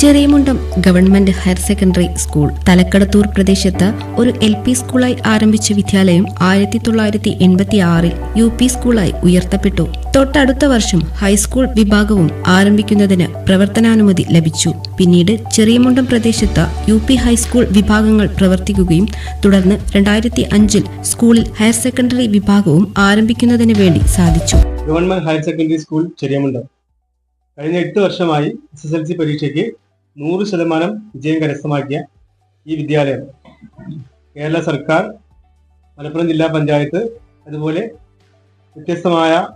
Cheriyamundam government higher secondary school Thalakkadathur പ്രദേശത്ത് ഒരു L P സ്കൂളായി ആരംഭിച്ച വിദ്യാലയം ആയിരത്തി തൊള്ളായിരത്തി എൺപത്തി ആറിൽ യു പി സ്കൂളായി ഉയർത്തപ്പെട്ടു. തൊട്ടടുത്ത വർഷം ഹൈസ്കൂൾ വിഭാഗവും ആരംഭിക്കുന്നതിന് പ്രവർത്തനാനുമതി ലഭിച്ചു. പിന്നീട് ചെറിയമുണ്ടം പ്രദേശത്ത് യു പി ഹൈസ്കൂൾ വിഭാഗങ്ങൾ പ്രവർത്തിക്കുകയും തുടർന്ന് രണ്ടായിരത്തി അഞ്ചിൽ സ്കൂളിൽ ഹയർ സെക്കൻഡറി വിഭാഗവും ആരംഭിക്കുന്നതിന് വേണ്ടി സാധിച്ചു. Government higher secondary school Cheriyamundam. കഴിഞ്ഞ എട്ട് വർഷമായി എസ് എസ് എൽ സി പരീക്ഷയ്ക്ക് നൂറ് ശതമാനം വിജയം കരസ്ഥമാക്കിയ ഈ വിദ്യാലയം കേരള സർക്കാർ മലപ്പുറം ജില്ലാ പഞ്ചായത്ത് അതുപോലെ വ്യത്യസ്തമായ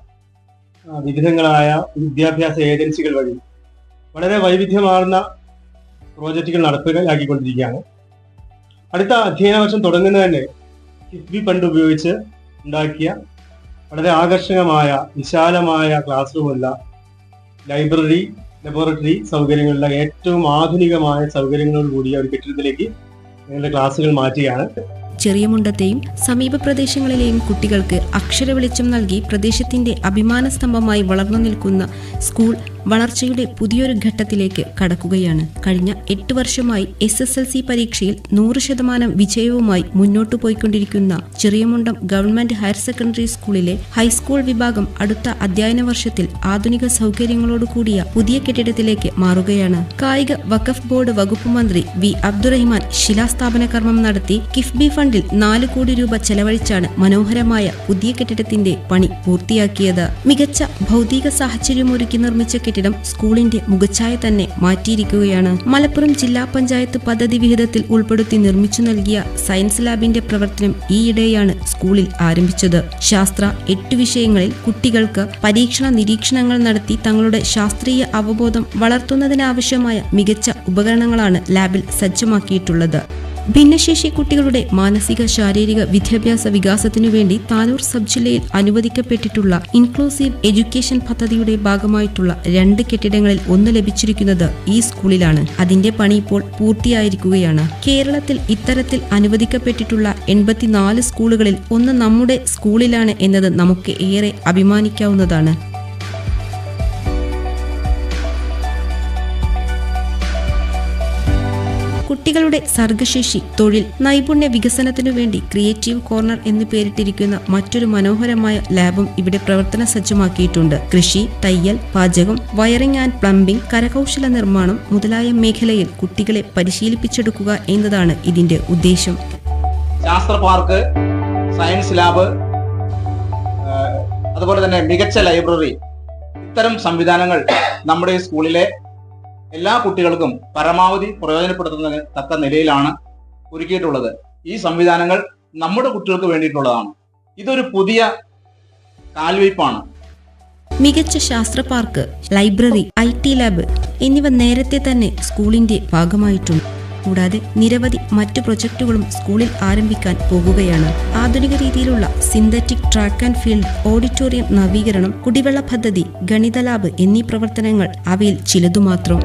വിവിധങ്ങളായ വിദ്യാഭ്യാസ ഏജൻസികൾ വഴി വളരെ വൈവിധ്യമാർന്ന പ്രോജക്റ്റുകൾ നടപ്പിലാക്കിക്കൊണ്ടിരിക്കുകയാണ്. അടുത്ത അധ്യയന വർഷം തുടങ്ങുന്ന തന്നെ കിഫ്ബി ഫണ്ട് ഉപയോഗിച്ച് ഉണ്ടാക്കിയ വളരെ ആകർഷകമായ വിശാലമായ ക്ലാസ് റൂമുള്ള ലൈബ്രറി ലബോറട്ടറി സൗകര്യങ്ങളുടെ ഏറ്റവും ആധുനികമായ സൗകര്യങ്ങളോട് കൂടിയ ഒരു കെട്ടിടത്തിലേക്ക് ഞങ്ങളുടെ ക്ലാസ്സുകൾ മാറ്റുകയാണ്. ചെറിയമുണ്ടത്തെയും സമീപ പ്രദേശങ്ങളിലെയും കുട്ടികൾക്ക് അക്ഷര വെളിച്ചം നൽകി പ്രദേശത്തിന്റെ അഭിമാന സ്തംഭമായി വളർന്നു നിൽക്കുന്ന സ്കൂൾ വളർച്ചയുടെ പുതിയൊരു ഘട്ടത്തിലേക്ക് കടക്കുകയാണ്. കഴിഞ്ഞ എട്ട് വർഷമായി എസ് എസ് എൽ സി പരീക്ഷയിൽ നൂറ് ശതമാനം വിജയവുമായി മുന്നോട്ടു പോയിക്കൊണ്ടിരിക്കുന്ന ചെറിയമുണ്ടം ഗവൺമെന്റ് ഹയർ സെക്കൻഡറി സ്കൂളിലെ ഹൈസ്കൂൾ വിഭാഗം അടുത്ത അധ്യയന വർഷത്തിൽ ആധുനിക സൗകര്യങ്ങളോട് കൂടിയ പുതിയ കെട്ടിടത്തിലേക്ക് മാറുകയാണ്. കായിക വഖഫ് ബോർഡ് വകുപ്പ് മന്ത്രി വി അബ്ദുറഹിമാൻ ശിലാസ്ഥാപന കർമ്മം നടത്തി കിഫ്ബി ഫണ്ടിൽ നാല് കോടി രൂപ ചെലവഴിച്ചാണ് മനോഹരമായ പുതിയ കെട്ടിടത്തിന്റെ പണി പൂർത്തിയാക്കിയത്. മികച്ച ഭൗതിക സാഹചര്യമൊരുക്കി നിർമ്മിച്ച കെട്ടിടം സ്കൂളിന്റെ മുഖച്ഛായ തന്നെ മാറ്റിയിരിക്കുകയാണ്. മലപ്പുറം ജില്ലാ പഞ്ചായത്ത് പദ്ധതി വിഹിതത്തിൽ ഉൾപ്പെടുത്തി നിർമ്മിച്ചു നൽകിയ സയൻസ് ലാബിന്റെ പ്രവർത്തനം ഈയിടെയാണ് സ്കൂളിൽ ആരംഭിച്ചത്. ശാസ്ത്ര എട്ട് വിഷയങ്ങളിൽ കുട്ടികൾക്ക് പരീക്ഷണ നിരീക്ഷണങ്ങൾ നടത്തി തങ്ങളുടെ ശാസ്ത്രീയ അവബോധം വളർത്തുന്നതിനാവശ്യമായ മികച്ച ഉപകരണങ്ങളാണ് ലാബിൽ സജ്ജമാക്കിയിട്ടുള്ളത്. ഭിന്നശേഷി കുട്ടികളുടെ മാനസിക ശാരീരിക വിദ്യാഭ്യാസ വികാസത്തിനു വേണ്ടി താനൂർ സബ് ജില്ലയിൽ അനുവദിക്കപ്പെട്ടിട്ടുള്ള ഇൻക്ലൂസീവ് എഡ്യൂക്കേഷൻ പദ്ധതിയുടെ ഭാഗമായിട്ടുള്ള രണ്ട് കെട്ടിടങ്ങളിൽ ഒന്ന് ലഭിച്ചിരിക്കുന്നത് ഈ സ്കൂളിലാണ്. അതിന്റെ പണി ഇപ്പോൾ പൂർത്തിയായിരിക്കുകയാണ്. കേരളത്തിൽ ഇത്തരത്തിൽ അനുവദിക്കപ്പെട്ടിട്ടുള്ള എൺപത്തിനാല് സ്കൂളുകളിൽ ഒന്ന് നമ്മുടെ സ്കൂളിലാണ് എന്നത് നമുക്ക് ഏറെ അഭിമാനിക്കാവുന്നതാണ്. കുട്ടികളുടെ സർഗശേഷി തൊഴിൽ നൈപുണ്യ വികസനത്തിനു വേണ്ടി ക്രിയേറ്റീവ് കോർണർ എന്ന് പേരിട്ടിരിക്കുന്ന മറ്റൊരു മനോഹരമായ ലാബും ഇവിടെ പ്രവർത്തന സജ്ജമാക്കിയിട്ടുണ്ട്. കൃഷി തയ്യൽ പാചകം വയറിംഗ് ആൻഡ് പ്ലംബിംഗ് കരകൗശല നിർമ്മാണം മുതലായ മേഖലയിൽ കുട്ടികളെ പരിശീലിപ്പിച്ചെടുക്കുക എന്നതാണ് ഇതിന്റെ ഉദ്ദേശം. ശാസ്ത്ര പാർക്ക് സയൻസ് ലാബ് അതുപോലെ തന്നെ മികച്ച ലൈബ്രറി ഇത്തരം സംവിധാനങ്ങൾ നമ്മുടെ സ്കൂളിലെ എല്ലാ കുട്ടികൾക്കും പരമാവധി പ്രയോജനപ്പെടുത്തുന്ന തക്ക നിലയിലാണ് ഒരുക്കിയിട്ടുള്ളത്. ഈ സംവിധാനങ്ങൾ നമ്മുടെ കുട്ടികൾക്ക് വേണ്ടിയിട്ടുള്ളതാണ്. ഇതൊരു പുതിയ കാൽവയ്പാണ് മികച്ച ശാസ്ത്ര park library I T lab എന്നിവ നേരത്തെ തന്നെ സ്കൂളിന്റെ ഭാഗമായിട്ടുണ്ട്. കൂടാതെ നിരവധി മറ്റു പ്രൊജക്ടുകളും സ്കൂളിൽ ആരംഭിക്കാൻ പോകുകയാണ്. ആധുനിക രീതിയിലുള്ള synthetic track and field auditorium നവീകരണം കുടിവെള്ള പദ്ധതി ഗണിത ലാബ് എന്നീ പ്രവർത്തനങ്ങൾ അവയിൽ ചിലതു മാത്രം